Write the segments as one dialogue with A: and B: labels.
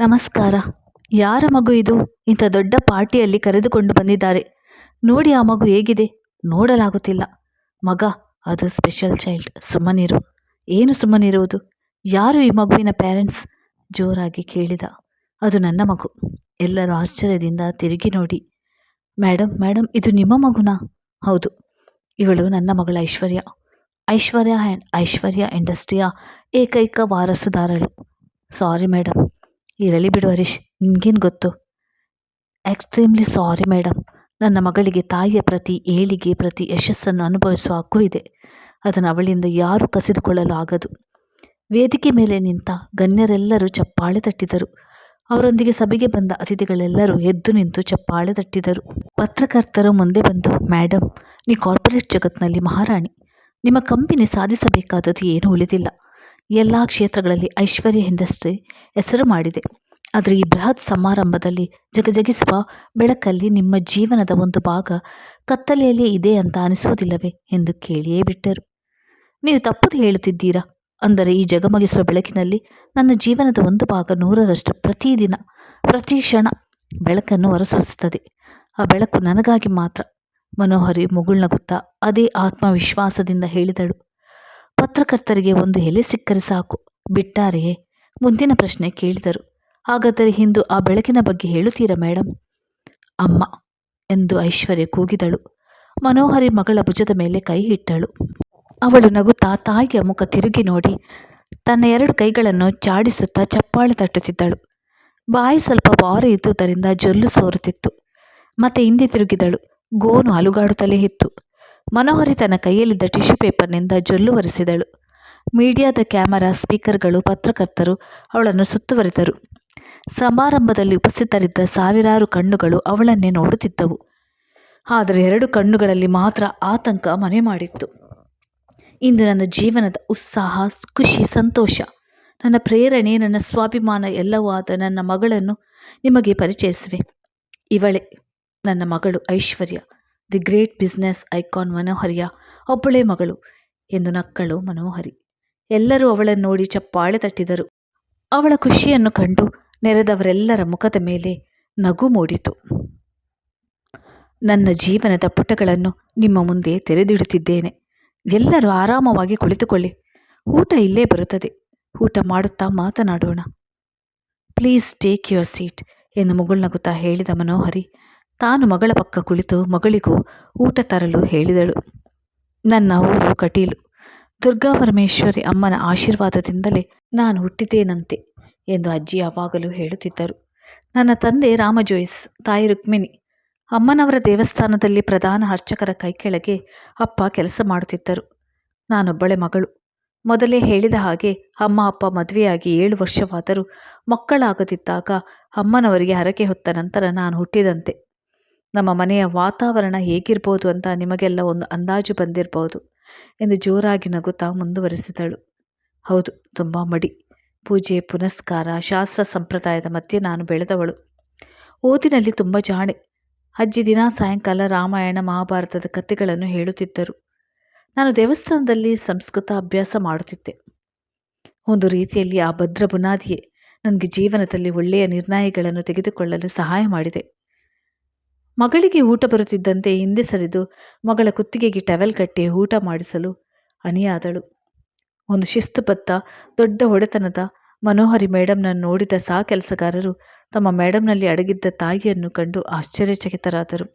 A: ನಮಸ್ಕಾರ. ಯಾರ ಮಗು ಇದು? ಇಂಥ ದೊಡ್ಡ ಪಾರ್ಟಿಯಲ್ಲಿ ಕರೆದುಕೊಂಡು ಬಂದಿದ್ದಾರೆ. ನೋಡಿ ಆ ಮಗು ಹೇಗಿದೆ? ನೋಡಲಾಗುತ್ತಿಲ್ಲ. ಮಗ, ಅದು ಸ್ಪೆಷಲ್ ಚೈಲ್ಡ್ ಸುಮ್ಮನಿರು. ಏನು ಸುಮ್ಮನಿರುವುದು? ಯಾರು ಈ ಮಗುವಿನ ಪ್ಯಾರೆಂಟ್ಸ್ ಜೋರಾಗಿ ಕೇಳಿದ. ಅದು ನನ್ನ ಮಗು. ಎಲ್ಲರೂ ಆಶ್ಚರ್ಯದಿಂದ ತಿರುಗಿ ನೋಡಿ. ಮೇಡಮ್ ಮೇಡಮ್ ಇದು ನಿಮ್ಮ ಮಗುನಾ? ಹೌದು. ಇವಳು ನನ್ನ ಮಗಳ ಐಶ್ವರ್ಯ. ಐಶ್ವರ್ಯ ಆ್ಯಂಡ್ ಐಶ್ವರ್ಯ ಇಂಡಸ್ಟ್ರಿಯ ಏಕೈಕ ವಾರಸುದಾರಳು. ಸಾರಿ ಮೇಡಮ್ ಇರಲಿ ಬಿಡು ಹರೀಶ್, ನಿನ್ಗೇನು ಗೊತ್ತು? ಎಕ್ಸ್ಟ್ರೀಮ್ಲಿ ಸಾರಿ ಮೇಡಮ್ ನನ್ನ ಮಗಳಿಗೆ ತಾಯಿಯ ಪ್ರತಿ ಏಳಿಗೆ ಪ್ರತಿ ಯಶಸ್ಸನ್ನು ಅನುಭವಿಸುವ ಹಕ್ಕು ಇದೆ. ಅದನ್ನು ಅವಳಿಂದ ಯಾರೂ ಕಸಿದುಕೊಳ್ಳಲು ಆಗದು. ವೇದಿಕೆ ಮೇಲೆ ನಿಂತ ಗಣ್ಯರೆಲ್ಲರೂ ಚಪ್ಪಾಳೆ ತಟ್ಟಿದರು. ಅವರೊಂದಿಗೆ ಸಭೆಗೆ ಬಂದ ಅತಿಥಿಗಳೆಲ್ಲರೂ ಎದ್ದು ನಿಂತು ಚಪ್ಪಾಳೆ ತಟ್ಟಿದರು. ಪತ್ರಕರ್ತರು ಮುಂದೆ ಬಂದು ಮೇಡಮ್ ನೀ ಕಾರ್ಪೊರೇಟ್ ಜಗತ್ತಿನಲ್ಲಿ ಮಹಾರಾಣಿ. ನಿಮ್ಮ ಕಂಪನಿ ಸಾಧಿಸಬೇಕಾದದ್ದು ಏನೂ ಉಳಿದಿಲ್ಲ. ಎಲ್ಲ ಕ್ಷೇತ್ರಗಳಲ್ಲಿ ಐಶ್ವರ್ಯ ಇಂಡಸ್ಟ್ರಿ ಹೆಸರು ಮಾಡಿದೆ. ಆದರೆ ಈ ಬೃಹತ್ ಸಮಾರಂಭದಲ್ಲಿ ಜಗಜಗಿಸುವ ಬೆಳಕಲ್ಲಿ ನಿಮ್ಮ ಜೀವನದ ಒಂದು ಭಾಗ ಕತ್ತಲೆಯಲ್ಲಿ ಇದೆ ಅಂತ ಅನಿಸುವುದಿಲ್ಲವೇ ಎಂದು ಕೇಳಿಯೇ ಬಿಟ್ಟರು. ನೀವು ತಪ್ಪದು ಹೇಳುತ್ತಿದ್ದೀರಾ? ಅಂದರೆ ಈ ಜಗಮಗಿಸುವ ಬೆಳಕಿನಲ್ಲಿ ನನ್ನ ಜೀವನದ ಒಂದು ಭಾಗ ನೂರರಷ್ಟು ಪ್ರತಿದಿನ, ಪ್ರತಿ ಕ್ಷಣ ಬೆಳಕನ್ನು ಹೊರಸೂಸುತ್ತದೆ. ಆ ಬೆಳಕು ನನಗಾಗಿ ಮಾತ್ರ. ಮನೋಹರಿ ಮುಗುಳ್ನಗುತ್ತಾ ಅದೇ ಆತ್ಮವಿಶ್ವಾಸದಿಂದ ಹೇಳಿದಳು. ಪತ್ರಕರ್ತರಿಗೆ ಒಂದು ಎಲೆ ಸಿಕ್ಕರೆ ಸಾಕು. ಬಿಟ್ಟಾರೆಯೇ ಮುಂದಿನ ಪ್ರಶ್ನೆ ಕೇಳಿದರು. ಹಾಗಾದರೆ ಹಿಂದೂ ಆ ಬೆಳಕಿನ ಬಗ್ಗೆ ಹೇಳುತ್ತೀರಾ ಮೇಡಮ್ ಅಮ್ಮ ಎಂದು ಐಶ್ವರ್ಯ ಕೂಗಿದಳು. ಮನೋಹರಿ ಮಗಳ ಭುಜದ ಮೇಲೆ ಕೈ ಇಟ್ಟಳು. ಅವಳು ನಗುತ್ತಾ ತಾಯಿಯ ಮುಖ ತಿರುಗಿ ನೋಡಿ ತನ್ನ ಎರಡು ಕೈಗಳನ್ನು ಚಾಡಿಸುತ್ತಾ ಚಪ್ಪಾಳೆ ತಟ್ಟುತ್ತಿದ್ದಳು. ಬಾಯಿ ಸ್ವಲ್ಪ ಬಾರಿ ಇದ್ದುದರಿಂದ ಜೊಲ್ಲು ಸೋರುತ್ತಿತ್ತು. ಮತ್ತೆ ಹಿಂದೆ ತಿರುಗಿದಳು. ಗೋನು ಅಲುಗಾಡುತ್ತಲೇ ಇತ್ತು. ಮನೋಹರಿ ತನ್ನ ಕೈಯಲ್ಲಿದ್ದ ಟಿಶ್ಯೂ ಪೇಪರ್ನಿಂದ ಜೊಲ್ಲು ಒರೆಸಿದಳು. ಮೀಡಿಯಾದ ಕ್ಯಾಮರಾ ಸ್ಪೀಕರ್ಗಳು, ಪತ್ರಕರ್ತರು ಅವಳನ್ನು ಸುತ್ತುವರಿದರು. ಸಮಾರಂಭದಲ್ಲಿ ಉಪಸ್ಥಿತರಿದ್ದ ಸಾವಿರಾರು ಕಣ್ಣುಗಳು ಅವಳನ್ನೇ ನೋಡುತ್ತಿದ್ದವು. ಆದರೆ ಎರಡು ಕಣ್ಣುಗಳಲ್ಲಿ ಮಾತ್ರ ಆತಂಕ ಮನೆ ಮಾಡಿತ್ತು. ಇಂದು ನನ್ನ ಜೀವನದ ಉತ್ಸಾಹ, ಖುಷಿ, ಸಂತೋಷ. ನನ್ನ ಪ್ರೇರಣೆ, ನನ್ನ ಸ್ವಾಭಿಮಾನ ಎಲ್ಲವೂ ಆದ ನನ್ನ ಮಗಳನ್ನು ನಿಮಗೆ ಪರಿಚಯಿಸುವೆ. ಇವಳೆ ನನ್ನ ಮಗಳು Aishwarya. The great business icon ಮನೋಹರಿಯ ಒಬ್ಬಳೇ ಮಗಳು ಎಂದು ನಕ್ಕಳು ಮನೋಹರಿ. ಎಲ್ಲರೂ ಅವಳನ್ನು ನೋಡಿ ಚಪ್ಪಾಳೆ ತಟ್ಟಿದರು. ಅವಳ ಖುಷಿಯನ್ನು ಕಂಡು ನೆರೆದವರೆಲ್ಲರ ಮುಖದ ಮೇಲೆ ನಗು ಮೂಡಿತು. ನನ್ನ ಜೀವನದ ಪುಟಗಳನ್ನು ನಿಮ್ಮ ಮುಂದೆ ತೆರೆದಿಡುತ್ತಿದ್ದೇನೆ. ಎಲ್ಲರೂ ಆರಾಮವಾಗಿ ಕುಳಿತುಕೊಳ್ಳಿ. ಊಟ ಇಲ್ಲೇ ಬರುತ್ತದೆ. ಊಟ ಮಾಡುತ್ತಾ ಮಾತನಾಡೋಣ. ಪ್ಲೀಸ್ ಟೇಕ್ ಯುವರ್ ಸೀಟ್ ಎಂದು ಮುಗುಳ್ನಗುತ್ತಾ ಹೇಳಿದ ಮನೋಹರಿ ತಾನು ಮಗಳ ಪಕ್ಕ ಕುಳಿತು ಮಗಳಿಗೂ ಊಟ ತರಲು ಹೇಳಿದಳು. ನನ್ನ ಊರು ಕಟೀಲು. ದುರ್ಗಾ ಪರಮೇಶ್ವರಿ ಅಮ್ಮನ ಆಶೀರ್ವಾದದಿಂದಲೇ ನಾನು ಹುಟ್ಟಿದ್ದೇನಂತೆ ಎಂದು ಅಜ್ಜಿ ಯಾವಾಗಲೂ ಹೇಳುತ್ತಿದ್ದರು. ನನ್ನ ತಂದೆ ರಾಮ ಜೋಯಿಸ್ ತಾಯಿ ರುಕ್ಮಿಣಿ. ಅಮ್ಮನವರ ದೇವಸ್ಥಾನದಲ್ಲಿ ಪ್ರಧಾನ ಅರ್ಚಕರ ಕೈಕೆಳಗೆ ಅಪ್ಪ ಕೆಲಸ ಮಾಡುತ್ತಿದ್ದರು. ನಾನೊಬ್ಬಳೆ ಮಗಳು. ಮೊದಲೇ ಹೇಳಿದ ಹಾಗೆ ಅಮ್ಮ ಅಪ್ಪ ಮದುವೆಯಾಗಿ ಏಳು ವರ್ಷವಾದರೂ ಮಕ್ಕಳಾಗದಿದ್ದಾಗ ಅಮ್ಮನವರಿಗೆ ಹರಕೆ ಹೊತ್ತ ನಂತರ ನಾನು ಹುಟ್ಟಿದಂತೆ. ನಮ್ಮ ಮನೆಯ ವಾತಾವರಣ ಹೇಗಿರ್ಬೋದು ಅಂತ ನಿಮಗೆಲ್ಲ ಒಂದು ಅಂದಾಜು ಬಂದಿರಬಹುದು ಎಂದು ಜೋರಾಗಿ ನಗುತ್ತಾ ಮುಂದುವರಿಸಿದಳು. ಹೌದು, ತುಂಬ ಮಡಿ. ಪೂಜೆ, ಪುನಸ್ಕಾರ, ಶಾಸ್ತ್ರ ಸಂಪ್ರದಾಯದ ಮಧ್ಯೆ ನಾನು ಬೆಳೆದವಳು. ಓದಿನಲ್ಲಿ ತುಂಬ ಜಾಣೆ. ಅಜ್ಜಿ ದಿನ ಸಾಯಂಕಾಲ ರಾಮಾಯಣ, ಮಹಾಭಾರತದ ಕಥೆಗಳನ್ನು ಹೇಳುತ್ತಿದ್ದರು. ನಾನು ದೇವಸ್ಥಾನದಲ್ಲಿ ಸಂಸ್ಕೃತ ಅಭ್ಯಾಸ ಮಾಡುತ್ತಿದ್ದೆ. ಒಂದು ರೀತಿಯಲ್ಲಿ ಆ ಭದ್ರ ಬುನಾದಿಯೇ ನನಗೆ ಜೀವನದಲ್ಲಿ ಒಳ್ಳೆಯ ನಿರ್ಣಯಗಳನ್ನು ತೆಗೆದುಕೊಳ್ಳಲು ಸಹಾಯ ಮಾಡಿದೆ. ಮಗಳಿಗೆ ಊಟ ಬರುತ್ತಿದ್ದಂತೆ ಹಿಂದೆ ಸರಿದು ಮಗಳ ಕುತ್ತಿಗೆಗೆ ಟವೆಲ್ ಕಟ್ಟಿ ಊಟ ಮಾಡಿಸಲು ಅನಿಯಾದಳು ಒಂದು ಶಿಸ್ತುಬದ್ಧ ದೊಡ್ಡ ಒಡೆತನದ ಮನೋಹರಿ ಮೇಡಮ್ನನ್ನು ನೋಡಿದ ಸಾ ಕೆಲಸಗಾರರು ತಮ್ಮ ಮೇಡಮ್ನಲ್ಲಿ ಅಡಗಿದ್ದ ತಾಯಿಯನ್ನು ಕಂಡು ಆಶ್ಚರ್ಯಚಕಿತರಾದರು.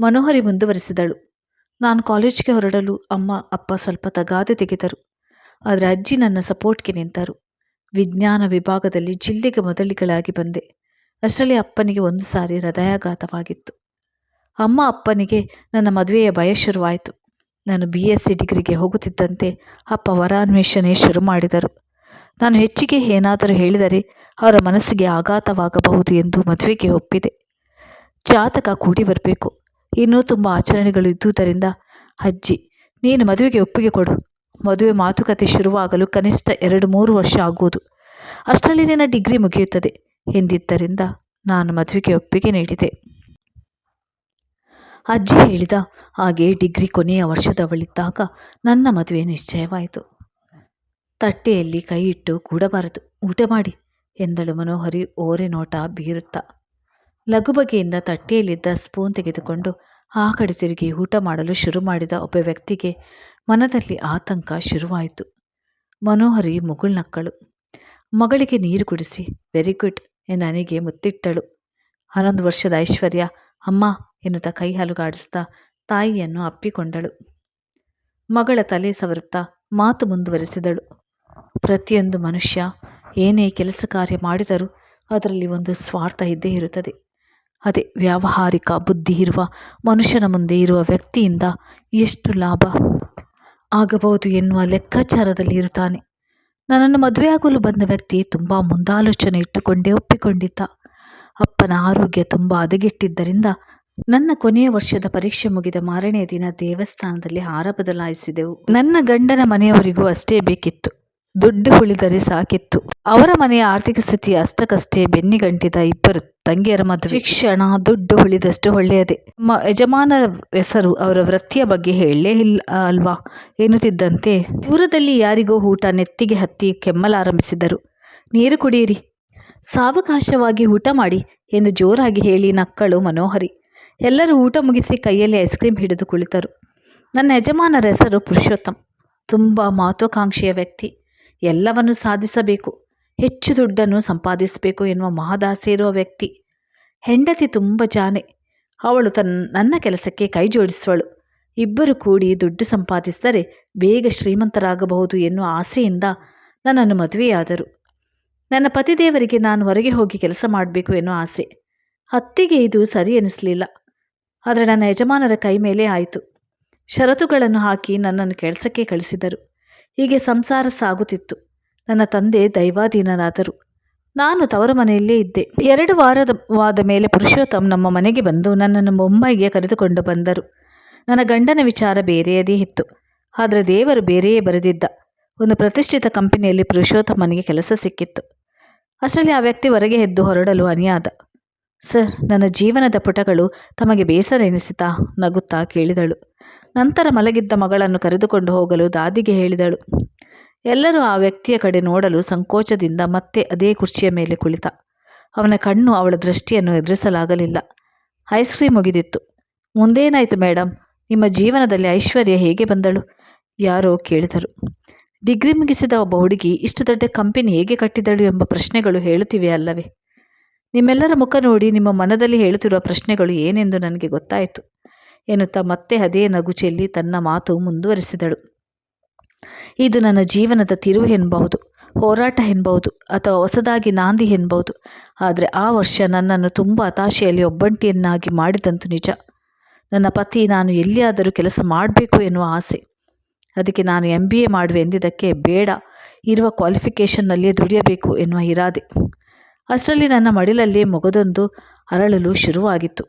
A: ಮನೋಹರಿ ಮುಂದುವರಿಸಿದಳು. ನಾನು ಕಾಲೇಜ್ಗೆ ಹೊರಡಲು ಅಮ್ಮ, ಅಪ್ಪ ಸ್ವಲ್ಪ ತಗಾದೆ ತೆಗೆದರು. ಆದರೆ ಅಜ್ಜಿ ನನ್ನ ಸಪೋರ್ಟ್ಗೆ ನಿಂತರು. ವಿಜ್ಞಾನ ವಿಭಾಗದಲ್ಲಿ ಜಿಲ್ಲೆಗೆ ಮೊದಲಿಗಳಾಗಿ ಬಂದೆ. ಅಷ್ಟರಲ್ಲಿ ಅಪ್ಪನಿಗೆ ಒಂದು ಸಾರಿ ಹೃದಯಾಘಾತವಾಗಿತ್ತು. ಅಮ್ಮ ಅಪ್ಪನಿಗೆ ನನ್ನ ಮದುವೆಯ ಭಯ ಶುರುವಾಯಿತು. ನಾನು ಬಿ. ಎಸ್. ಸಿ. ಡಿಗ್ರಿಗೆ ಹೋಗುತ್ತಿದ್ದಂತೆ ಅಪ್ಪ ವರಾನ್ವೇಷಣೆ ಶುರು ಮಾಡಿದರು. ನಾನು ಹೆಚ್ಚಿಗೆ ಏನಾದರೂ ಹೇಳಿದರೆ ಅವರ ಮನಸ್ಸಿಗೆ ಆಘಾತವಾಗಬಹುದು ಎಂದು ಮದುವೆಗೆ ಒಪ್ಪಿದೆ. ಜಾತಕ ಕೂಡಿ ಬರಬೇಕು. ಇನ್ನೂ ತುಂಬ ಆಚರಣೆಗಳು ಇದ್ದುದರಿಂದ, ಅಜ್ಜಿ, ನೀನು ಮದುವೆಗೆ ಒಪ್ಪಿಗೆ ಕೊಡು. ಮದುವೆ ಮಾತುಕತೆ ಶುರುವಾಗಲು ಕನಿಷ್ಠ ಎರಡು ಮೂರು ವರ್ಷ ಆಗುವುದು ಅಷ್ಟರಲ್ಲಿ ನನ್ನ ಡಿಗ್ರಿ ಮುಗಿಯುತ್ತದೆ. ಎಂದಿದ್ದರಿಂದ ನಾನು ಮದುವೆಗೆ ಒಪ್ಪಿಗೆ ನೀಡಿದೆ. ಅಜ್ಜಿ ಹೇಳಿದ ಹಾಗೆ ಡಿಗ್ರಿ ಕೊನೆಯ ವರ್ಷದವಳಿದ್ದಾಗ ನನ್ನ ಮದುವೆ ನಿಶ್ಚಯವಾಯಿತು. ತಟ್ಟೆಯಲ್ಲಿ ಕೈ ಇಟ್ಟು ಕೂಡಬಾರದು, ಊಟ ಮಾಡಿ ಎಂದಳು ಮನೋಹರಿ ಓರೆ ನೋಟ ಬೀರುತ್ತಾ ಲಘುಬಗೆಯಿಂದ ತಟ್ಟೆಯಲ್ಲಿದ್ದ ಸ್ಪೂನ್ ತೆಗೆದುಕೊಂಡು ಆ ಕಡೆ ತಿರುಗಿ ಊಟ ಮಾಡಲು ಶುರು ಮಾಡಿದ ಒಬ್ಬ ವ್ಯಕ್ತಿಗೆ ಮನದಲ್ಲಿ ಆತಂಕ ಶುರುವಾಯಿತು. ಮನೋಹರಿ ಮುಗುಳ್ನಕ್ಕಳು. ಮಗಳಿಗೆ ನೀರು ಕುಡಿಸಿ, ವೆರಿ ಗುಡ್ ನನಗೆ ಮುತ್ತಿಟ್ಟಳು. ಹನ್ನೊಂದು ವರ್ಷದ ಐಶ್ವರ್ಯ ಅಮ್ಮ ಎನ್ನುತ್ತಾ ಕೈ ಹಲುಗಾಡಿಸ್ತಾ ತಾಯಿಯನ್ನು ಅಪ್ಪಿಕೊಂಡಳು. ಮಗಳ ತಲೆ ಸವರುತ್ತಾ ಮಾತು ಮುಂದುವರಿಸಿದಳು. ಪ್ರತಿಯೊಂದು ಮನುಷ್ಯ ಏನೇ ಕೆಲಸ ಕಾರ್ಯ ಮಾಡಿದರೂ ಅದರಲ್ಲಿ ಒಂದು ಸ್ವಾರ್ಥ ಇದ್ದೇ ಇರುತ್ತದೆ. ಅದೇ ವ್ಯಾವಹಾರಿಕ ಬುದ್ಧಿ ಇರುವ ಮನುಷ್ಯನ ಮುಂದೆ ಇರುವ ವ್ಯಕ್ತಿಯಿಂದ ಎಷ್ಟು ಲಾಭ ಆಗಬಹುದು ಎನ್ನುವ ಲೆಕ್ಕಾಚಾರದಲ್ಲಿ ಇರುತ್ತಾನೆ. ನನ್ನನ್ನು ಮದುವೆಯಾಗಲು ಬಂದ ವ್ಯಕ್ತಿ ತುಂಬ ಮುಂದಾಲೋಚನೆ ಇಟ್ಟುಕೊಂಡೇ ಒಪ್ಪಿಕೊಂಡಿದ್ದ. ಅಪ್ಪನ ಆರೋಗ್ಯ ತುಂಬ ಹದಗೆಟ್ಟಿದ್ದರಿಂದ ನನ್ನ ಕೊನೆಯ ವರ್ಷದ ಪರೀಕ್ಷೆ ಮುಗಿದ ಮಾರನೆಯ ದಿನ ದೇವಸ್ಥಾನದಲ್ಲಿ ಹಾರ ಬದಲಾಯಿಸಿದೆವು. ನನ್ನ ಗಂಡನ ಮನೆಯವರಿಗೂ ಅಷ್ಟೇ ಬೇಕಿತ್ತು. ದುಡ್ಡು ಉಳಿದರೆ ಸಾಕಿತ್ತು. ಅವರ ಮನೆಯ ಆರ್ಥಿಕ ಸ್ಥಿತಿ ಅಷ್ಟಕ್ಕಷ್ಟೇ ಬೆನ್ನಿಗಂಟಿದ ಇಬ್ಬರು ತಂಗಿಯರ ಮದುವೆ. ಶಿಕ್ಷಣ, ದುಡ್ಡು ಉಳಿದಷ್ಟು ಒಳ್ಳೆಯದೇ. ನಮ್ಮ ಯಜಮಾನರ ಹೆಸರು ಅವರ ವೃತ್ತಿಯ ಬಗ್ಗೆ ಹೇಳಲೇ ಇಲ್ಲ, ಅಲ್ವಾ? ಎನ್ನುತ್ತಿದ್ದಂತೆ ದೂರದಲ್ಲಿ ಯಾರಿಗೋ ಊಟ ನೆತ್ತಿಗೆ ಹತ್ತಿ ಕೆಮ್ಮಲಾರಂಭಿಸಿದರು ನೀರು ಕುಡಿಯಿರಿ. ಸಾವಕಾಶವಾಗಿ ಊಟ ಮಾಡಿ ಎಂದು ಜೋರಾಗಿ ಹೇಳಿ ನಕ್ಕಳು ಮನೋಹರಿ. ಎಲ್ಲರೂ ಊಟ ಮುಗಿಸಿ ಕೈಯಲ್ಲಿ ಐಸ್ ಕ್ರೀಮ್ ಹಿಡಿದು ಕುಳಿತರು. ನನ್ನ ಯಜಮಾನರ ಹೆಸರು ಪುರುಷೋತ್ತಮ್. ತುಂಬ ಮಹತ್ವಾಕಾಂಕ್ಷೆಯ ವ್ಯಕ್ತಿ. ಎಲ್ಲವನ್ನು ಸಾಧಿಸಬೇಕು. ಹೆಚ್ಚು ದುಡ್ಡನ್ನು ಸಂಪಾದಿಸಬೇಕು ಎನ್ನುವ ಮಹದಾಸೆ ಇರುವ ವ್ಯಕ್ತಿ. ಹೆಂಡತಿ ತುಂಬ ಜಾನೆ. ಅವಳು ತನ್ನ ನನ್ನ ಕೆಲಸಕ್ಕೆ ಕೈ ಜೋಡಿಸುವಳು. ಇಬ್ಬರು ಕೂಡಿ ದುಡ್ಡು ಸಂಪಾದಿಸಿದರೆ ಬೇಗ ಶ್ರೀಮಂತರಾಗಬಹುದು ಎನ್ನುವ ಆಸೆಯಿಂದ ನನ್ನನ್ನು ಮದುವೆಯಾದರು. ನನ್ನ ಪತಿದೇವರಿಗೆ ನಾನು ಹೊರಗೆ ಹೋಗಿ ಕೆಲಸ ಮಾಡಬೇಕು ಎನ್ನುವ ಆಸೆ. ಅತ್ತಿಗೆ ಇದು ಸರಿ ಎನಿಸಲಿಲ್ಲ. ಆದರೆ ನನ್ನ ಯಜಮಾನರ ಕೈ ಮೇಲೆ ಆಯಿತು. ಷರತ್ತುಗಳನ್ನು ಹಾಕಿ ನನ್ನನ್ನು ಕೆಲಸಕ್ಕೆ ಕಳಿಸಿದರು. ಹೀಗೆ ಸಂಸಾರ ಸಾಗುತ್ತಿತ್ತು. ನನ್ನ ತಂದೆ ದೈವಾಧೀನರಾದರು ನಾನು ತವರ ಮನೆಯಲ್ಲೇ ಇದ್ದೆ. ಎರಡು ವಾರದ, ವಾದ ಮೇಲೆ ಪುರುಷೋತ್ತಮ್ ನಮ್ಮ ಮನೆಗೆ ಬಂದು ನನ್ನನ್ನು ಮುಂಬೈಗೆ ಕರೆದುಕೊಂಡು ಬಂದರು. ನನ್ನ ಗಂಡನ ವಿಚಾರ ಬೇರೆಯದೇ ಇತ್ತು. ಆದರೆ ದೇವರು ಬೇರೆಯೇ ಬರೆದಿದ್ದ. ಒಂದು ಪ್ರತಿಷ್ಠಿತ ಕಂಪನಿಯಲ್ಲಿ ಪುರುಷೋತ್ತಮನಿಗೆ ಕೆಲಸ ಸಿಕ್ಕಿತ್ತು. ಅಷ್ಟರಲ್ಲಿ ಆ ವ್ಯಕ್ತಿ ಹೊರಗೆ ಎದ್ದು ಹೊರಡಲು ಅನಿಯಾದ. ಸರ್, ನನ್ನ ಜೀವನದ ಪುಟಗಳು ತಮಗೆ ಬೇಸರ ಎನಿಸಿತಾ ನಗುತ್ತಾ ಕೇಳಿದಳು. ನಂತರ ಮಲಗಿದ್ದ ಮಗಳನ್ನು ಕರೆದುಕೊಂಡು ಹೋಗಲು ದಾದಿಗೆ ಹೇಳಿದಳು. ಎಲ್ಲರೂ ಆ ವ್ಯಕ್ತಿಯ ಕಡೆ ನೋಡಲು ಸಂಕೋಚದಿಂದ ಮತ್ತೆ ಅದೇ ಕುರ್ಚಿಯ ಮೇಲೆ ಕುಳಿತ. ಅವನ ಕಣ್ಣು ಅವಳ ದೃಷ್ಟಿಯನ್ನು ಎದುರಿಸಲಾಗಲಿಲ್ಲ. ಐಸ್ ಕ್ರೀಮ್ ಮುಗಿದಿತ್ತು. ಮುಂದೇನಾಯಿತು ಮೇಡಮ್ ನಿಮ್ಮ ಜೀವನದಲ್ಲಿ ಐಶ್ವರ್ಯ ಹೇಗೆ ಬಂದಳು? ಯಾರೋ ಕೇಳಿದರು. ಡಿಗ್ರಿ ಮುಗಿಸಿದ ಒಬ್ಬ ಹುಡುಗಿ, ಇಷ್ಟು ದೊಡ್ಡ ಕಂಪನಿ ಹೇಗೆ ಕಟ್ಟಿದಳು ಎಂಬ ಪ್ರಶ್ನೆಗಳು ಹೇಳುತ್ತಿವೆ ಅಲ್ಲವೇ? ನಿಮ್ಮೆಲ್ಲರ ಮುಖ ನೋಡಿ ನಿಮ್ಮ ಮನದಲ್ಲಿ ಹೇಳುತ್ತಿರುವ ಪ್ರಶ್ನೆಗಳು ಏನೆಂದು ನನಗೆ ಗೊತ್ತಾಯಿತು. ಎನ್ನುತ್ತಾ ಮತ್ತೆ ಅದೇ ನಗು ಚೆಲ್ಲಿ ತನ್ನ ಮಾತು ಮುಂದುವರಿಸಿದಳು. ಇದು ನನ್ನ ಜೀವನದ ತಿರುವು ಎನ್ನಬಹುದು ಹೋರಾಟ ಎನ್ನಬಹುದು ಅಥವಾ ಹೊಸದಾಗಿ ನಾಂದಿ ಎನ್ನಬಹುದು ಆದರೆ ಆ ವರ್ಷ ನನ್ನನ್ನು ತುಂಬ ಹತಾಶೆಯಲ್ಲಿ ಒಬ್ಬಂಟಿಯನ್ನಾಗಿ ಮಾಡಿದಂತು ನಿಜ. ನನ್ನ ಪತಿ ನಾನು ಎಲ್ಲಿಯಾದರೂ ಕೆಲಸ ಮಾಡಬೇಕು ಎನ್ನುವ ಆಸೆ. ಅದಕ್ಕೆ ನಾನು ಎಂ ಬಿ ಎ ಮಾಡುವೆ ಎಂದಿದ್ದಕ್ಕೆ ಬೇಡ, ಇರುವ ಕ್ವಾಲಿಫಿಕೇಷನ್ನಲ್ಲಿಯೇ ದುಡಿಯಬೇಕು ಎನ್ನುವ ಇರಾದೆ. ಅಷ್ಟರಲ್ಲಿ ನನ್ನ ಮಡಿಲಲ್ಲಿ ಮೊಗದೊಂದು ಅರಳಲು ಶುರುವಾಗಿತ್ತು.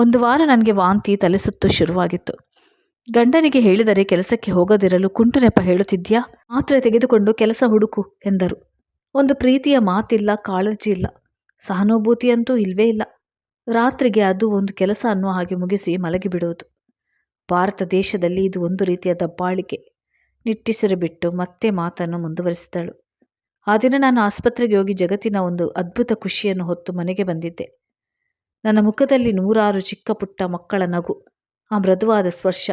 A: ಒಂದು ವಾರ ನನಗೆ ವಾಂತಿ ತಲೆಸುತ್ತು ಶುರುವಾಗಿತ್ತು. ಗಂಡನಿಗೆ ಹೇಳಿದರೆ ಕೆಲಸಕ್ಕೆ ಹೋಗದಿರಲು ಕುಂಟು ನೆಪ ಹೇಳುತ್ತಿದ್ಯಾ? ಮಾತ್ರೆ ತೆಗೆದುಕೊಂಡು ಕೆಲಸ ಹುಡುಕು ಎಂದರು. ಒಂದು ಪ್ರೀತಿಯ ಮಾತಿಲ್ಲ, ಕಾಳಜಿ ಇಲ್ಲ. ಸಹಾನುಭೂತಿಯಂತೂ ಇಲ್ವೇ ಇಲ್ಲ. ರಾತ್ರಿಗೆ ಅದು ಒಂದು ಕೆಲಸ ಅನ್ನುವ ಹಾಗೆ ಮುಗಿಸಿ ಮಲಗಿಬಿಡುವುದು. ಭಾರತ ದೇಶದಲ್ಲಿ ಇದು ಒಂದು ರೀತಿಯ ದಬ್ಬಾಳಿಕೆ. ನಿಟ್ಟಿಸಿರು ಬಿಟ್ಟು ಮತ್ತೆ ಮಾತನ್ನು ಮುಂದುವರಿಸಿದಳು. ಆ ದಿನ ನಾನು ಆಸ್ಪತ್ರೆಗೆ ಹೋಗಿ ಜಗತ್ತಿನ ಒಂದು ಅದ್ಭುತ ಖುಷಿಯನ್ನು ಹೊತ್ತು ಮನೆಗೆ ಬಂದಿದ್ದೆ. ನನ್ನ ಮುಖದಲ್ಲಿ ನೂರಾರು ಚಿಕ್ಕ ಪುಟ್ಟ ಮಕ್ಕಳ ನಗು, ಆ ಮೃದುವಾದ ಸ್ಪರ್ಶ,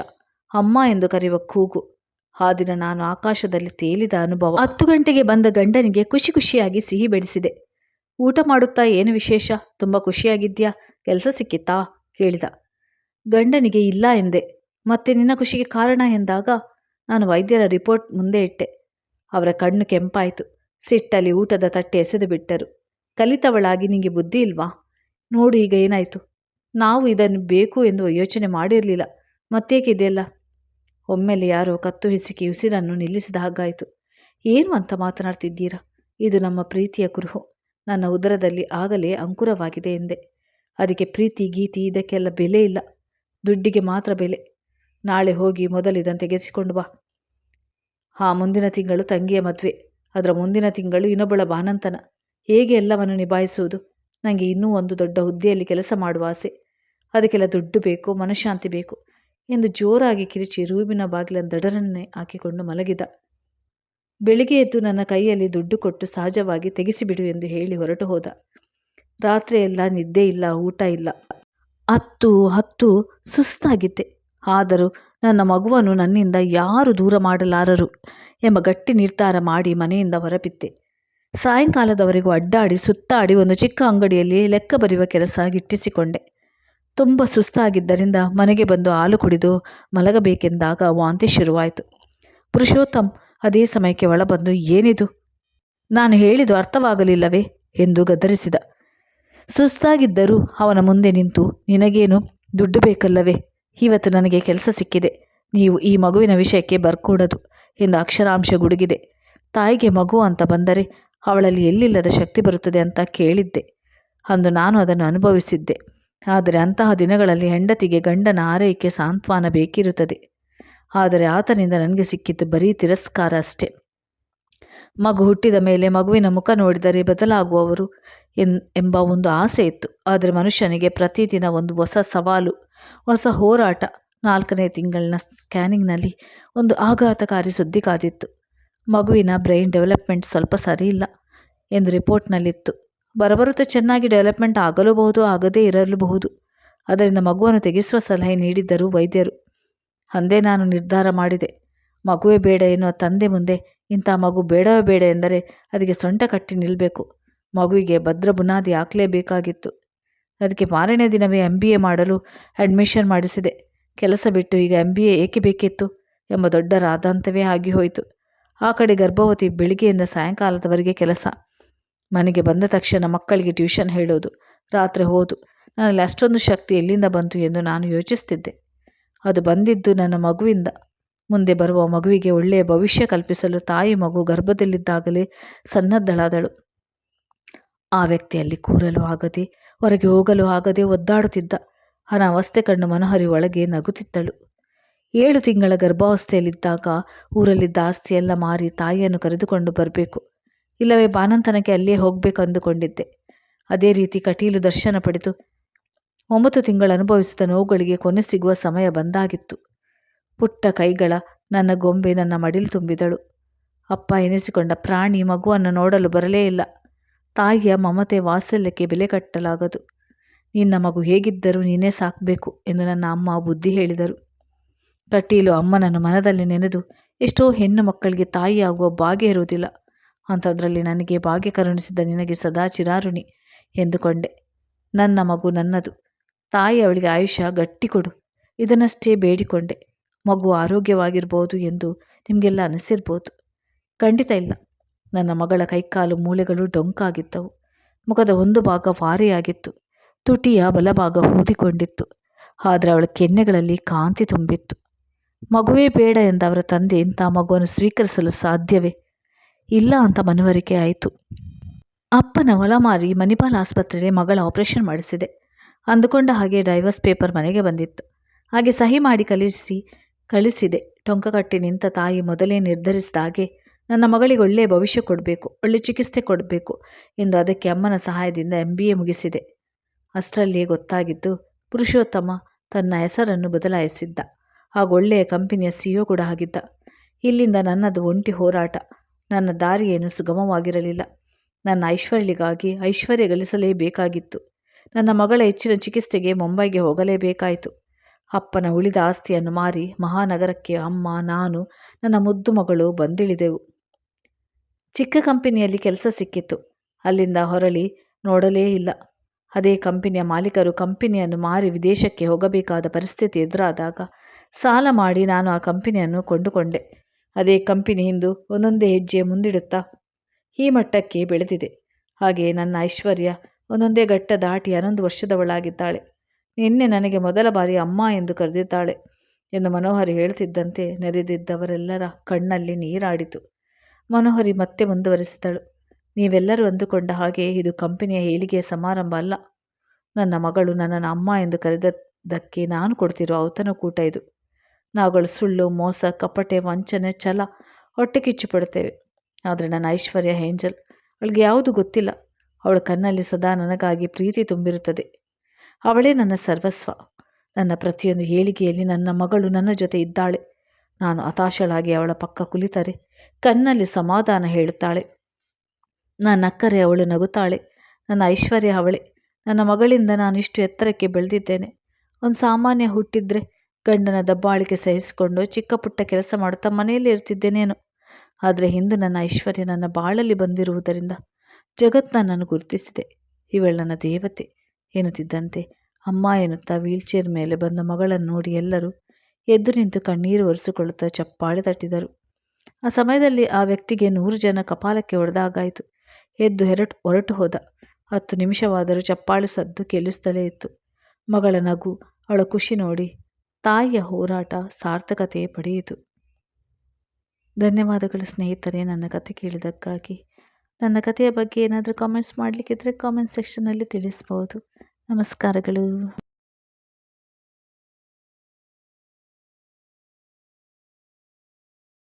A: ಅಮ್ಮ ಎಂದು ಕರೆಯುವ ಕೂಗು. ಆ ದಿನ ನಾನು ಆಕಾಶದಲ್ಲಿ ತೇಲಿದ ಅನುಭವ. ಹತ್ತು ಗಂಟೆಗೆ ಬಂದ ಗಂಡನಿಗೆ ಖುಷಿ ಖುಷಿಯಾಗಿ ಸಿಹಿ ಬೆಳೆಸಿದೆ. ಊಟ ಮಾಡುತ್ತಾ ಏನು ವಿಶೇಷ? ತುಂಬ ಖುಷಿಯಾಗಿದ್ಯಾ ಕೆಲಸ ಸಿಕ್ಕಿತ್ತಾ? ಕೇಳಿದ. ಗಂಡನಿಗೆ ಇಲ್ಲ ಎಂದೆ. ಮತ್ತೆ ನಿನ್ನ ಖುಷಿಗೆ ಕಾರಣ ಎಂದಾಗ ನಾನು ವೈದ್ಯರ ರಿಪೋರ್ಟ್ ಮುಂದೆ ಇಟ್ಟೆ. ಅವರ ಕಣ್ಣು ಕೆಂಪಾಯಿತು. ಸಿಟ್ಟಲ್ಲಿ ಊಟದ ತಟ್ಟೆ ಎಸೆದು ಬಿಟ್ಟರು ಕಲಿತವಳಾಗಿ ನಿಮಗೆ ಬುದ್ಧಿ ಇಲ್ವಾ? ನೋಡು ಈಗ ಏನಾಯಿತು? ನಾವು ಇದನ್ನು ಬೇಕು ಎಂದು ಯೋಚನೆ ಮಾಡಿರಲಿಲ್ಲ. ಮತ್ತೇಕೆ ಇದೆಯಲ್ಲ? ಒಮ್ಮೆಲೆ ಯಾರೋ ಕತ್ತು ಹಿಸುಕಿ ಉಸಿರನ್ನು ನಿಲ್ಲಿಸಿದ ಹಾಗಾಯಿತು. ಏನು ಅಂತ ಮಾತನಾಡ್ತಿದ್ದೀರಾ? ಇದು ನಮ್ಮ ಪ್ರೀತಿಯ ಕುರುಹು. ನನ್ನ ಉದರದಲ್ಲಿ ಆಗಲೇ ಅಂಕುರವಾಗಿದೆ ಎಂದೆ. ಅದಕ್ಕೆ ಪ್ರೀತಿ, ಗೀತಿ ಇದಕ್ಕೆಲ್ಲ ಬೆಲೆ ಇಲ್ಲ. ದುಡ್ಡಿಗೆ ಮಾತ್ರ ಬೆಲೆ. ನಾಳೆ ಹೋಗಿ ಮೊದಲಿದಂತೆ ತೆಗೆಸಿಕೊಂಡು ಬಾ. ಹಾ ಮುಂದಿನ ತಿಂಗಳು ತಂಗಿಯ ಮದುವೆ. ಅದರ ಮುಂದಿನ ತಿಂಗಳು ಇನ್ನೊಬ್ಬಳ ಬಾನಂತನ. ಹೇಗೆ ಎಲ್ಲವನ್ನು ನಿಭಾಯಿಸುವುದು? ನನಗೆ ಇನ್ನೂ ಒಂದು ದೊಡ್ಡ ಹುದ್ದೆಯಲ್ಲಿ ಕೆಲಸ ಮಾಡುವ ಆಸೆ. ಅದಕ್ಕೆಲ್ಲ ದುಡ್ಡು ಬೇಕು, ಮನಃಶಾಂತಿ ಬೇಕು ಎಂದು ಜೋರಾಗಿ ಕಿರಿಚಿ ರೂಬಿನ ಬಾಗಿಲ ದಡರನ್ನೇ ಹಾಕಿಕೊಂಡು ಮಲಗಿದ. ಬೆಳಿಗ್ಗೆ ಎದ್ದು ನನ್ನ ಕೈಯಲ್ಲಿ ದುಡ್ಡು ಕೊಟ್ಟು ಸಹಜವಾಗಿ ತೆಗೆಸಿಬಿಡು ಎಂದು ಹೇಳಿ ಹೊರಟು ಹೋದ. ರಾತ್ರಿಯೆಲ್ಲ ನಿದ್ದೆ ಇಲ್ಲ, ಊಟ ಇಲ್ಲ. ಹತ್ತು ಹತ್ತು ಸುಸ್ತಾಗಿದ್ದೆ. ಆದರೂ ನನ್ನ ಮಗುವನ್ನು ನನ್ನಿಂದ ಯಾರು ದೂರ ಮಾಡಲಾರರು ಎಂಬ ಗಟ್ಟಿ ನಿರ್ಧಾರ ಮಾಡಿ ಮನೆಯಿಂದ ಹೊರಬಿದ್ದೆ. ಸಾಯಂಕಾಲದವರೆಗೂ ಅಡ್ಡಾಡಿ ಸುತ್ತಾಡಿ ಒಂದು ಚಿಕ್ಕ ಅಂಗಡಿಯಲ್ಲಿ ಲೆಕ್ಕ ಬರೆಯುವ ಕೆಲಸ ಗಿಟ್ಟಿಸಿಕೊಂಡೆ. ತುಂಬ ಸುಸ್ತಾಗಿದ್ದರಿಂದ ಮನೆಗೆ ಬಂದು ಹಾಲು ಕುಡಿದು ಮಲಗಬೇಕೆಂದಾಗ ವಾಂತಿ ಶುರುವಾಯಿತು. ಪುರುಷೋತ್ತಮ್, ಅದೇ ಸಮಯಕ್ಕೆ ಒಳಬಂದು, ಏನಿದು? ನಾನು ಹೇಳಿದು ಅರ್ಥವಾಗಲಿಲ್ಲವೇ? ಎಂದು ಗದರಿಸಿದ. ಸುಸ್ತಾಗಿದ್ದರೂ ಅವನ ಮುಂದೆ ನಿಂತು, ನಿನಗೇನು ದುಡ್ಡು ಬೇಕಲ್ಲವೇ? ಇವತ್ತು ನನಗೆ ಕೆಲಸ ಸಿಕ್ಕಿದೆ. ನೀವು ಈ ಮಗುವಿನ ವಿಷಯಕ್ಕೆ ಬರ್ಕೂಡದು ಎಂದು ಅಕ್ಷರಾಂಶ ಗುಡುಗಿದೆ. ತಾಯಿಗೆ ಮಗು ಅಂತ ಬಂದರೆ ಅವಳಲ್ಲಿ ಎಲ್ಲಿಲ್ಲದ ಶಕ್ತಿ ಬರುತ್ತದೆ ಅಂತ ಕೇಳಿದ್ದೆ. ಅಂದು ನಾನು ಅದನ್ನು ಅನುಭವಿಸಿದ್ದೆ. ಆದರೆ ಅಂತಹ ದಿನಗಳಲ್ಲಿ ಹೆಂಡತಿಗೆ ಗಂಡನ ಆರೈಕೆ ಸಾಂತ್ವನ ಬೇಕಿರುತ್ತದೆ. ಆದರೆ ಆತನಿಂದ ನನಗೆ ಸಿಕ್ಕಿದ್ದು ಬರೀ ತಿರಸ್ಕಾರ ಅಷ್ಟೇ. ಮಗು ಹುಟ್ಟಿದ ಮೇಲೆ ಮಗುವಿನ ಮುಖ ನೋಡಿದರೆ ಬದಲಾಗುವವರು ಎನ್, ಎಂಬ ಒಂದು ಆಸೆ ಇತ್ತು. ಆದರೆ ಮನುಷ್ಯನಿಗೆ ಪ್ರತಿದಿನ ಒಂದು ಹೊಸ ಸವಾಲು, ಹೊಸ ಹೋರಾಟ ನಾಲ್ಕನೇ ತಿಂಗಳಿನ ಸ್ಕ್ಯಾನಿಂಗ್ನಲ್ಲಿ ಒಂದು ಆಘಾತಕಾರಿ ಸುದ್ದಿ ಕಾದಿತ್ತು. ಮಗುವಿನ ಬ್ರೈನ್ ಡೆವಲಪ್ಮೆಂಟ್ ಸ್ವಲ್ಪ ಸರಿಯಿಲ್ಲ ಎಂದು ರಿಪೋರ್ಟ್ನಲ್ಲಿತ್ತು ಬರಬರುತ್ತಾ ಚೆನ್ನಾಗಿ ಡೆವಲಪ್ಮೆಂಟ್ ಆಗಲೂಬಹುದು ಆಗದೇ ಇರಲೂಬಹುದು ಅದರಿಂದ ಮಗುವನ್ನು ತೆಗೆಸುವ ಸಲಹೆ ನೀಡಿದ್ದರು ವೈದ್ಯರು. ಅಂದೇ ನಾನು ನಿರ್ಧಾರ ಮಾಡಿದೆ. ಮಗುವೇ ಬೇಡ ಎನ್ನುವ ತಂದೆ ಮುಂದೆ ಇಂಥ ಮಗು ಬೇಡವೇ ಬೇಡ ಎಂದರೆ ಅದಕ್ಕೆ ಸೊಂಟ ಕಟ್ಟಿ ನಿಲ್ಲಬೇಕು ಮಗುವಿಗೆ ಭದ್ರ ಬುನಾದಿ ಹಾಕಲೇಬೇಕಾಗಿತ್ತು. ಅದಕ್ಕೆ ಮಾರನೇ ದಿನವೇ ಎಂ ಬಿ ಎ ಮಾಡಲು ಅಡ್ಮಿಷನ್ ಮಾಡಿಸಿದೆ. ಕೆಲಸ ಬಿಟ್ಟು ಈಗ ಎಂ ಬಿ ಎ ಏಕೆ ಬೇಕಿತ್ತು ಎಂಬ ದೊಡ್ಡ ರಾಧಾಂತವೇ ಆಗಿ ಹೋಯಿತು. ಆ ಕಡೆ ಗರ್ಭವತಿ ಬೆಳಿಗ್ಗೆಯಿಂದ ಸಾಯಂಕಾಲದವರೆಗೆ ಕೆಲಸ. ಮನೆಗೆ ಬಂದ ತಕ್ಷಣ ಮಕ್ಕಳಿಗೆ ಟ್ಯೂಷನ್ ಹೇಳೋದು. ರಾತ್ರಿ ಹೋದು. ನನ್ನಲ್ಲಿ ಅಷ್ಟೊಂದು ಶಕ್ತಿ ಎಲ್ಲಿಂದ ಬಂತು ಎಂದು ನಾನು ಯೋಚಿಸ್ತಿದ್ದೆ. ಅದು ಬಂದಿದ್ದು ನನ್ನ ಮಗುವಿಂದ. ಮುಂದೆ ಬರುವ ಮಗುವಿಗೆ ಒಳ್ಳೆಯ ಭವಿಷ್ಯ ಕಲ್ಪಿಸಲು ತಾಯಿ ಮಗು ಗರ್ಭದಲ್ಲಿದ್ದಾಗಲೇ ಸನ್ನದ್ಧಳಾದಳು. ಆ ವ್ಯಕ್ತಿಯಲ್ಲಿ ಕೂರಲು ಆಗದೆ, ಹೊರಗೆ ಹೋಗಲು ಆಗದೆ ಒದ್ದಾಡುತ್ತಿದ್ದ. ಅನಾವಸ್ಥೆ ಕಂಡು ಮನೋಹರಿ ಒಳಗೆ ನಗುತ್ತಿದ್ದಳು. ಏಳು ತಿಂಗಳ ಗರ್ಭಾವಸ್ಥೆಯಲ್ಲಿದ್ದಾಗ ಊರಲ್ಲಿದ್ದ ಆಸ್ತಿಯೆಲ್ಲ ಮಾರಿ ತಾಯಿಯನ್ನು ಕರೆದುಕೊಂಡು ಬರಬೇಕು. ಇಲ್ಲವೇ ಬಾನಂತನಕ್ಕೆ ಅಲ್ಲಿಯೇ ಹೋಗಬೇಕು ಅಂದುಕೊಂಡಿದ್ದೆ. ಅದೇ ರೀತಿ ಕಟೀಲು ದರ್ಶನ ಪಡೆದು ಒಂಬತ್ತು ತಿಂಗಳು ಅನುಭವಿಸಿದ ನೋವುಗಳಿಗೆ ಕೊನೆ ಸಿಗುವ ಸಮಯ ಬಂದಾಗಿತ್ತು. ಪುಟ್ಟ ಕೈಗಳ ನನ್ನ ಗೊಂಬೆ ನನ್ನ ಮಡಿಲು ತುಂಬಿದಳು. ಅಪ್ಪ ಎನಿಸಿಕೊಂಡ ಪ್ರಾಣಿ ಮಗುವನ್ನು ನೋಡಲು ಬರಲೇ ಇಲ್ಲ. ತಾಯಿಯ ಮಮತೆ ವಾತ್ಸಲ್ಯಕ್ಕೆ ಬೆಲೆ ಕಟ್ಟಲಾಗದು. ನಿನ್ನ ಮಗು ಹೇಗಿದ್ದರೂ ನೀನೇ ಸಾಕಬೇಕು ಎಂದು ನನ್ನ ಅಮ್ಮ ಬುದ್ಧಿ ಹೇಳಿದರು. ಕಟೀಲು ಅಮ್ಮನನ್ನು ಮನದಲ್ಲಿ ನೆನೆದು, ಎಷ್ಟೋ ಹೆಣ್ಣು ಮಕ್ಕಳಿಗೆ ತಾಯಿಯಾಗುವ ಭಾಗ್ಯ ಇರುವುದಿಲ್ಲ. ಅಂಥದ್ರಲ್ಲಿ ನನಗೆ ಭಾಗ್ಯ ಕರುಣಿಸಿದ ನಿನಗೆ ಸದಾ ಚಿರಾರುಣಿ ಎಂದುಕೊಂಡೆ. ನನ್ನ ಮಗು ನನ್ನದು. ತಾಯಿ ಅವಳಿಗೆ ಆಯುಷ್ಯ ಗಟ್ಟಿ ಕೊಡು. ಇದನ್ನಷ್ಟೇ ಬೇಡಿಕೊಂಡೆ. ಮಗು ಆರೋಗ್ಯವಾಗಿರ್ಬೋದು ಎಂದು ನಿಮಗೆಲ್ಲ ಅನಿಸಿರ್ಬೋದು. ಖಂಡಿತ ಇಲ್ಲ. ನನ್ನ ಮಗಳ ಕೈಕಾಲು ಮೂಳೆಗಳು ಡೊಂಕಾಗಿದ್ದವು. ಮುಖದ ಒಂದು ಭಾಗ ವಾರೆಯಾಗಿತ್ತು. ತುಟಿಯ ಬಲಭಾಗ ಊದಿಕೊಂಡಿತ್ತು ಆದರೆ ಅವಳ ಕೆನ್ನೆಗಳಲ್ಲಿ ಕಾಂತಿ ತುಂಬಿತ್ತು. ಮಗುವೇ ಬೇಡ ಎಂದ ಅವರ ತಂದೆ ಇಂಥ ಮಗುವನ್ನು ಸ್ವೀಕರಿಸಲು ಸಾಧ್ಯವೇ? ಇಲ್ಲ ಅಂತ ಮನವರಿಕೆ ಆಯಿತು. ಅಪ್ಪನ ಹೊಲ ಮಾರಿ ಮಣಿಪಾಲ್ ಆಸ್ಪತ್ರೆಯಲ್ಲಿ ಮಗಳ ಆಪರೇಷನ್ ಮಾಡಿಸಿದೆ. ಅಂದುಕೊಂಡ ಹಾಗೆ ಡೈವರ್ಸ್ ಪೇಪರ್ ಮನೆಗೆ ಬಂದಿತ್ತು. ಹಾಗೆ ಸಹಿ ಮಾಡಿ ಕಳಿಸಿ ಕಳಿಸಿದೆ. ಟೊಂಕ ಕಟ್ಟಿ ನಿಂತ ತಾಯಿ ಮೊದಲೇ ನಿರ್ಧರಿಸಿದ ಹಾಗೆ ನನ್ನ ಮಗಳಿಗೆ ಒಳ್ಳೆಯ ಭವಿಷ್ಯ ಕೊಡಬೇಕು, ಒಳ್ಳೆ ಚಿಕಿತ್ಸೆ ಕೊಡಬೇಕು ಎಂದು ಅದಕ್ಕೆ ಅಮ್ಮನ ಸಹಾಯದಿಂದ ಎಂ ಬಿ ಎ ಮುಗಿಸಿದೆ. ಅಷ್ಟರಲ್ಲಿಯೇ ಗೊತ್ತಾಗಿದ್ದು, ಪುರುಷೋತ್ತಮ ತನ್ನ ಹೆಸರನ್ನು ಬದಲಾಯಿಸಿದ್ದ. ಹಾಗೂ ಒಳ್ಳೆಯ ಕಂಪನಿಯ ಸಿಇಒ ಕೂಡ ಆಗಿದ್ದ. ಇಲ್ಲಿಂದ ನನ್ನದು ಒಂಟಿ ಹೋರಾಟ. ನನ್ನ ದಾರಿಯೇನು ಸುಗಮವಾಗಿರಲಿಲ್ಲ ನನ್ನ ಐಶ್ವರ್ಯಗಾಗಿ ಐಶ್ವರ್ಯ ಗಳಿಸಲೇಬೇಕಾಗಿತ್ತು. ನನ್ನ ಮಗಳ ಹೆಚ್ಚಿನ ಚಿಕಿತ್ಸೆಗೆ ಮುಂಬೈಗೆ ಹೋಗಲೇಬೇಕಾಯಿತು. ಅಪ್ಪನ ಉಳಿದ ಆಸ್ತಿಯನ್ನು ಮಾರಿ ಮಹಾನಗರಕ್ಕೆ ಅಮ್ಮ, ನಾನು, ನನ್ನ ಮುದ್ದು ಮಗಳು ಬಂದಿಳಿದೆವು. ಚಿಕ್ಕ ಕಂಪನಿಯಲ್ಲಿ ಕೆಲಸ ಸಿಕ್ಕಿತ್ತು ಅಲ್ಲಿಂದ ಹೊರಳಿ ನೋಡಲೇ ಇಲ್ಲ. ಅದೇ ಕಂಪನಿಯ ಮಾಲೀಕರು ಕಂಪನಿಯನ್ನು ಮಾರಿ ವಿದೇಶಕ್ಕೆ ಹೋಗಬೇಕಾದ ಪರಿಸ್ಥಿತಿ ಎದುರಾದಾಗ ಸಾಲ ಮಾಡಿ ನಾನು ಆ ಕಂಪನಿಯನ್ನು ಕೊಂಡುಕೊಂಡೆ. ಅದೇ ಕಂಪನಿ ಇಂದು ಒಂದೊಂದೇ ಹೆಜ್ಜೆ ಮುಂದಿಡುತ್ತಾ ಈ ಮಟ್ಟಕ್ಕೆ ಬೆಳೆದಿದೆ. ಹಾಗೆ ನನ್ನ ಐಶ್ವರ್ಯ ಒಂದೊಂದೇ ಘಟ್ಟ ದಾಟಿ ಹನ್ನೊಂದು ವರ್ಷದವಳಾಗಿದ್ದಾಳೆ. ನಿನ್ನೆ ನನಗೆ ಮೊದಲ ಬಾರಿ ಅಮ್ಮ ಎಂದು ಕರೆದಿದ್ದಾಳೆ ಎಂದು ಮನೋಹರಿ ಹೇಳುತ್ತಿದ್ದಂತೆ ನೆರೆದಿದ್ದವರೆಲ್ಲರ ಕಣ್ಣಲ್ಲಿ ನೀರಾಡಿತು. ಮನೋಹರಿ ಮತ್ತೆ ಮುಂದುವರಿಸಿದಳು. ನೀವೆಲ್ಲರೂ ಅಂದುಕೊಂಡ ಹಾಗೆ ಇದು ಕಂಪನಿಯ ಏಳಿಗೆಯ ಸಮಾರಂಭ ಅಲ್ಲ. ನನ್ನ ಮಗಳು ನನ್ನನ್ನು ಅಮ್ಮ ಎಂದು ಕರೆದದ್ದಕ್ಕೆ ನಾನು ಕೊಡ್ತಿರೋ ಔತಣಕೂಟ ಇದು. ನಾವುಗಳು ಸುಳ್ಳು, ಮೋಸ, ಕಪಟೆ, ವಂಚನೆ, ಛಲ ಹೊಟ್ಟೆ ಕಿಚ್ಚು ಪಡ್ತೇವೆ ಆದರೆ ನನ್ನ ಐಶ್ವರ್ಯ ಹೇಂಜಲ್ ಅವಳಿಗೆ ಯಾವುದು ಗೊತ್ತಿಲ್ಲ. ಅವಳ ಕಣ್ಣಲ್ಲಿ ಸದಾ ನನಗಾಗಿ ಪ್ರೀತಿ ತುಂಬಿರುತ್ತದೆ. ಅವಳೇ ನನ್ನ ಸರ್ವಸ್ವ. ನನ್ನ ಪ್ರತಿಯೊಂದು ಹೇಳಿಕೆಯಲ್ಲಿ ನನ್ನ ಮಗಳು ನನ್ನ ಜೊತೆ ಇದ್ದಾಳೆ. ನಾನು ಹತಾಶಳಾಗಿ ಅವಳ ಪಕ್ಕ ಕುಳಿತರೆ, ಕಣ್ಣಲ್ಲಿ ಸಮಾಧಾನ ಹೇಳುತ್ತಾಳೆ. ನನ್ನ ಅಕ್ಕರೆ ಅವಳು ನಗುತ್ತಾಳೆ. ನನ್ನ ಐಶ್ವರ್ಯ ಅವಳೆ. ನನ್ನ ಮಗಳಿಂದ ನಾನು ಇಷ್ಟು ಎತ್ತರಕ್ಕೆ ಬೆಳೆದಿದ್ದೇನೆ. ಒಂದು ಸಾಮಾನ್ಯ ಹುಟ್ಟಿದ್ರೆ ಗಂಡನ ದಬ್ಬಾಳಿಕೆ ಸಹಿಸಿಕೊಂಡು ಚಿಕ್ಕ ಪುಟ್ಟ ಕೆಲಸ ಮಾಡುತ್ತಾ ಮನೆಯಲ್ಲಿ ಇರ್ತಿದ್ದೇನೇನು ಆದರೆ ಹಿಂದೆ ನನ್ನ ಐಶ್ವರ್ಯ ನನ್ನ ಬಾಳಲ್ಲಿ ಬಂದಿರುವುದರಿಂದ ಜಗತ್ತನ್ನ ನನ್ನನ್ನು ಗುರುತಿಸಿದೆ. ಇವಳು ನನ್ನ ದೇವತೆ ಎನ್ನುತ್ತಿದ್ದಂತೆ ಅಮ್ಮ ಎನ್ನುತ್ತಾ ವೀಲ್ಚೇರ್ ಮೇಲೆ ಬಂದ ಮಗಳನ್ನು ನೋಡಿ ಎಲ್ಲರೂ ಎದ್ದು ನಿಂತು ಕಣ್ಣೀರು ಒರೆಸಿಕೊಳ್ಳುತ್ತಾ ಚಪ್ಪಾಳೆ ತಟ್ಟಿದರು. ಆ ಸಮಯದಲ್ಲಿ ಆ ವ್ಯಕ್ತಿಗೆ ನೂರು ಜನ ಕಪಾಲಕ್ಕೆ ಹೊಡೆದಾಗಾಯಿತು ಎದ್ದು ಹೆರಟು ಹೊರಟು ಹೋದ. ಹತ್ತು ನಿಮಿಷವಾದರೂ ಚಪ್ಪಾಳೆ ಸದ್ದು ಕೇಳಿಸ್ತಲೇ ಇತ್ತು. ಮಗಳ ನಗು ಅವಳ ಖುಷಿ ನೋಡಿ ತಾಯಿಯ ಹೋರಾಟ ಸಾರ್ಥಕತೆ ಪಡೆಯಿತು. ಧನ್ಯವಾದಗಳು ಸ್ನೇಹಿತರೆ ನನ್ನ ಕತೆ ಕೇಳಿದ್ದಕ್ಕಾಗಿ. ನನ್ನ ಕಥೆಯ ಬಗ್ಗೆ ಏನಾದರೂ ಕಾಮೆಂಟ್ಸ್ ಮಾಡಲಿಕ್ಕಿದ್ರೆ ಕಾಮೆಂಟ್ ಸೆಕ್ಷನಲ್ಲಿ ತಿಳಿಸ್ಬೋದು. ನಮಸ್ಕಾರಗಳು.